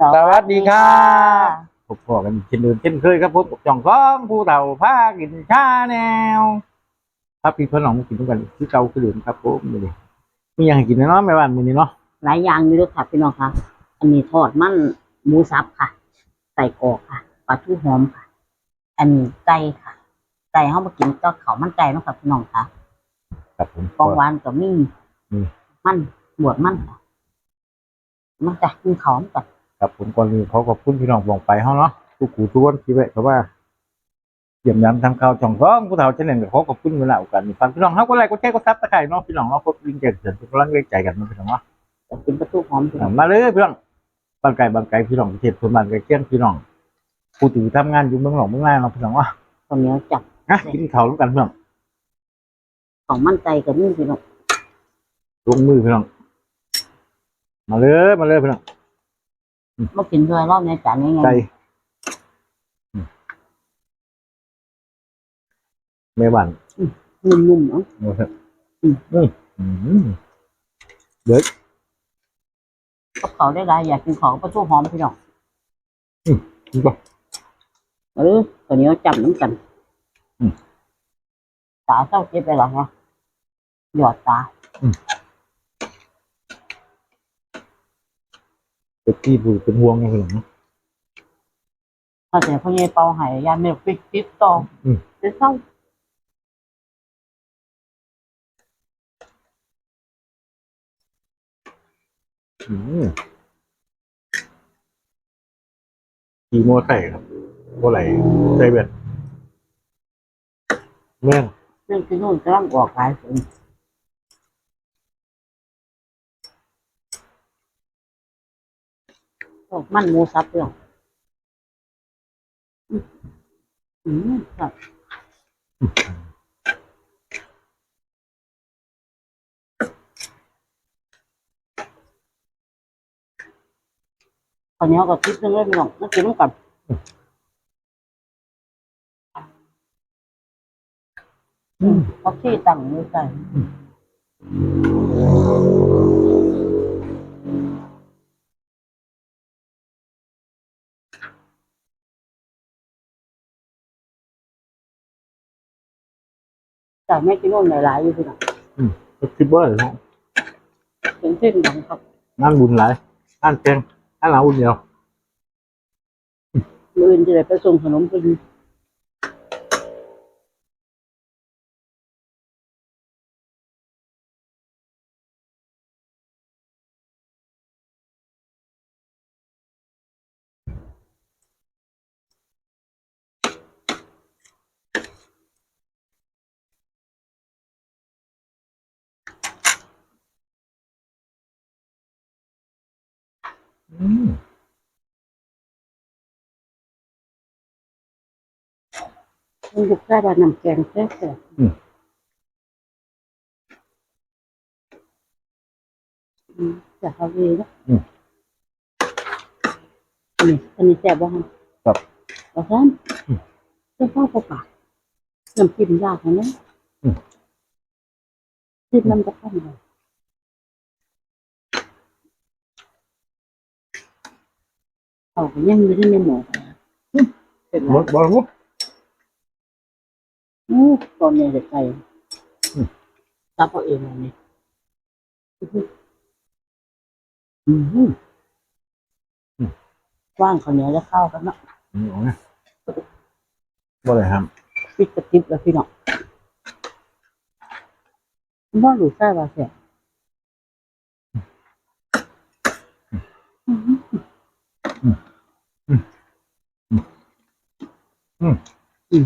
สวัสดีครับพบกันเช่นเดิมเช่นเคยครับพบกับจ่องก้องผู้เฒ่าผ้ากินชาแนวครับพี่พี่น้องมากินทุกกันที่เก่าคือเดิมครับผมมื้อนี้มีอย่างให้กินแน่เนาะแม่บ้านมื้อนี้เนาะหลายอย่างอยู่ด้วยค่ะพี่น้องค่ะอันนี้ทอดมันหมูสับค่ะใส่กรอกค่ะปลาทูหอมค่ะ อันนี้ไก่ค่ะไก่เขามากินก็เขาวมันไก่เนาะค่ะพี่น้องค่ะครับผมของหวานก็มีอืมมันบวชมันค่ะมันจะกินเขาวมันกับ ครับผมก่อนอื่นขอขอบคุณพี่น้องบองไปเฮาเนาะทุกขู่ทุกคนที่แวะเพราะว่าเยี่ยมยามทำข่าวจ่องก้องผู้เฒ่าเช่นนั้นก็ขอขอบคุณเวลาโอกาสนี้ฟังพี่น้องเฮาก็ไลค์กดแชร์กดซับสไครต์เนาะพี่น้องเนาะกดลิงก์แจ้งเตือนทุกกำลังใจกันเนาะพี่น้องเนาะจะกินปลาทูหอมพี่น้องมาเลยพี่น้องบางไก่บางไก่พี่น้องประเทศคนบ้านไก่เกี้ยงพี่น้องผู้ถือทำงานอยู่เมืองหลวงเมืองนาเนาะพี่น้องว่าตอนนี้จับนะกินข้าวร่วมกันพี่น้องของมันไก่กับนี่พี่น้องลงมือพี่น้องมาเลยมาเลยพี่น้อง มากินด้วยรอบในจานนี้ไงไก่อืมแม่บ้านนุ่มๆเนาะโอ้โหอืมอืมอืมกับเขาวได้หลายอยากกินของปลาทูหอมพี่น้องนี่ก็เออตอนนี้จับน้ำกันอืมตาเศร้าเจ็บไปหรอฮะหยอดตา เป็นที่ผู้เป็นห่วงนะพี่น้องเนาะถ้าเสียพ่อใหญ่เป่าใหายยาเมลปิดติดต่ออมเดี๋ยวเศร้าอืมขี่มอไซค์ครับบ่ไหลใจเบ็ดแม่งเรื่องที่นู่นกำลังออกหลายคน ออกมันหมูสับเรื่องอืมอืมครับตอนนี้ก็คิดเรื่องเล่นหรอกนักกินต้องกลับพักที่ตั้งมือใส่ แต่ไม่กินนู่นหลายๆอยู่พี่น้องคิดว่าเลยเนาะเป็นเส้นของครับงานบุญหลายงานแต่งงานหลาบุญเดียว มืออื่นจะได้ไปส่งขนมกิน มมันอยู่ใกล้บ้านน้ำแกงแท้ๆอืมจะเอาดีนะอันนี้อันนี้แซ่บบ้างครับเอาซ้ำจะเข้าปากน้ำจิ้มยากนะเนี่ยจิ้มน้ำกระปั้นเลย เอาไปยังอยู่ที่ในหมูเป็นไรบ่บ่รู้อู้ตอนนี้เด็กไก่อืมรับเอาเองอันนี้อืมว่างข้าวเหนียวจะเข้ากันเนาะอืมเอาไงบ่เลยครับปิดกระติบแล้วพี่น้องว่าหรือใช่ป่ะเสีย อืมเดี๋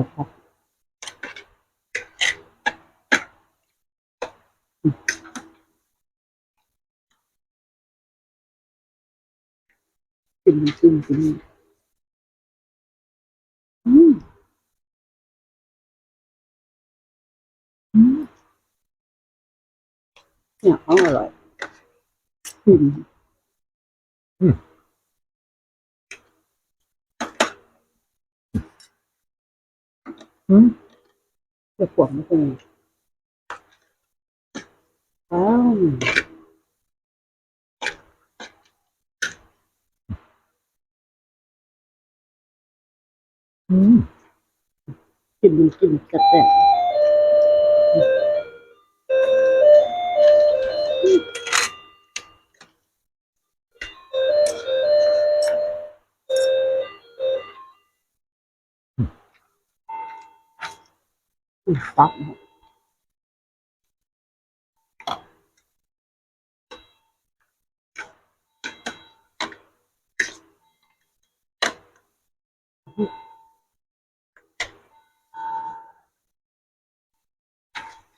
ยวค รับจิ้มจิ้มจิ้มอืมอืมเนี่ยออร่อยอืมอืมอืมจะปวดไม่เป็นอ้าว กินกินกระแตะอืมตับ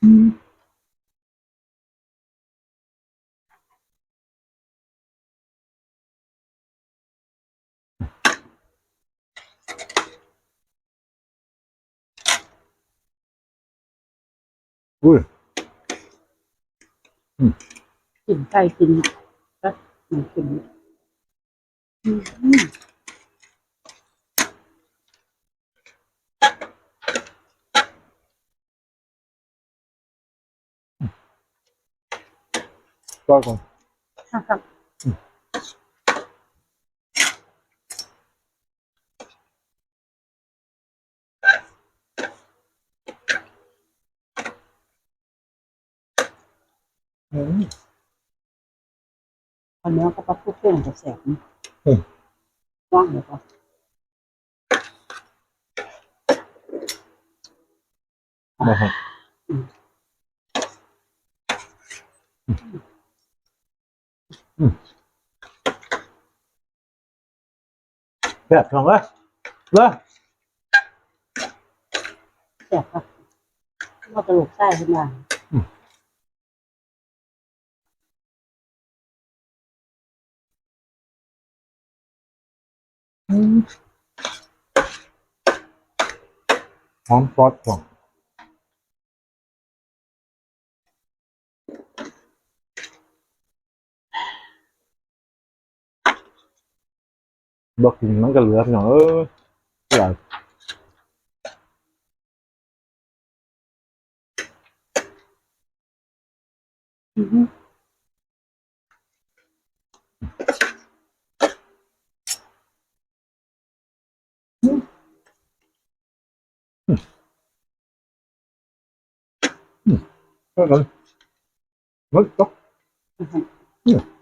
อืมอุ้ยกินไก่กินก็มันกินอืม ก้อยก่อนครับอืมอันนี้ก็ปลาผู้เพื่อนจะแสบนะอืม ว่างเลยก็มาครับอืม แบบทองเลยเลยแสบครับว่าตลกไส้ขึ้นมาหอมซอสของ บอกกินมันก็เหลือพี่น้องเอออร่อยอืมเท่านั้นมันตกอืมอืมเด็ดคือเก่าพี่น้องห่อนกั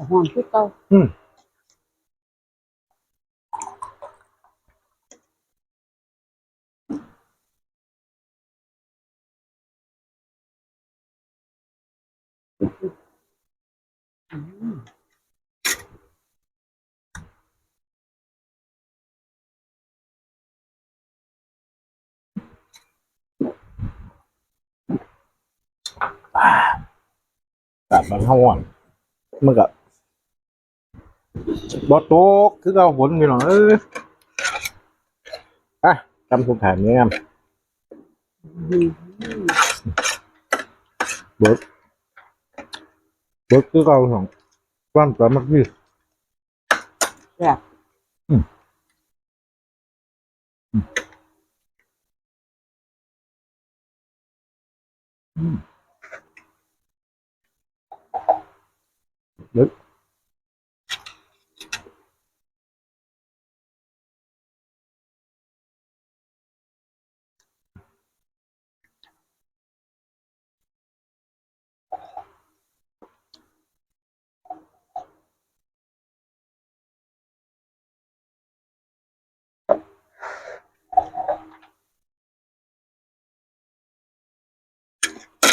บห่อนคือเก่าอื กาดมันห้อนมันก็บอโตกคือเราฝนพี่น้องเอออะจำสุดแผนนี้กันอืมเบิร์กเบิร์กคือเราสองวันแต่มักยี่แซ่บเบิร์ก Nope.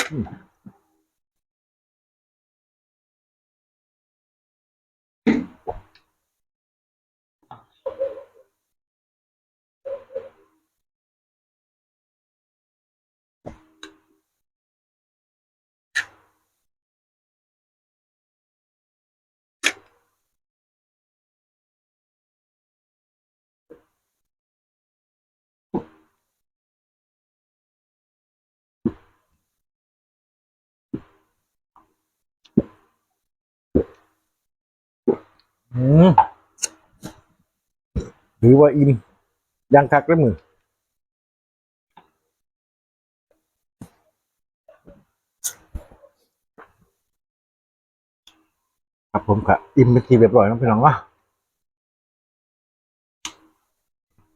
Hmm. หรือว่าอิ่มยังคักแล้มือครับผมก็อิ่มเป็นทีเรียบร้อยแล้วพี่น้องวะ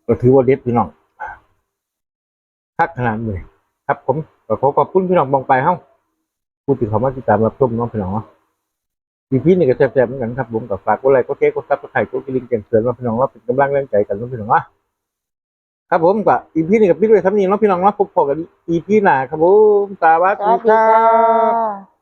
ก็ถือว่าเด็ดพี่น้องคักขนาดเลยครับผมขอขอบคุณพี่น้องบองไปเฮ้าพูดถึงคำว่าติดตามรับชมน้องพี่น้องเนาะ พี่พี่นี่ก็แซ่บๆเหมือนกันครับผมกับฝากกดไลค์กดแชร์กดซับสไข่กดกระดิ่งแจ้งเตือนมาพี่น้องว่าเป็นกำลังแรงใจกันน้องพี่น้องวะครับผมกับอีพีนี่กับพี่ด้วยครับนี่น้องพี่น้องเนาพบพอกันอีพีหน้าครับผมสวัสดีครับ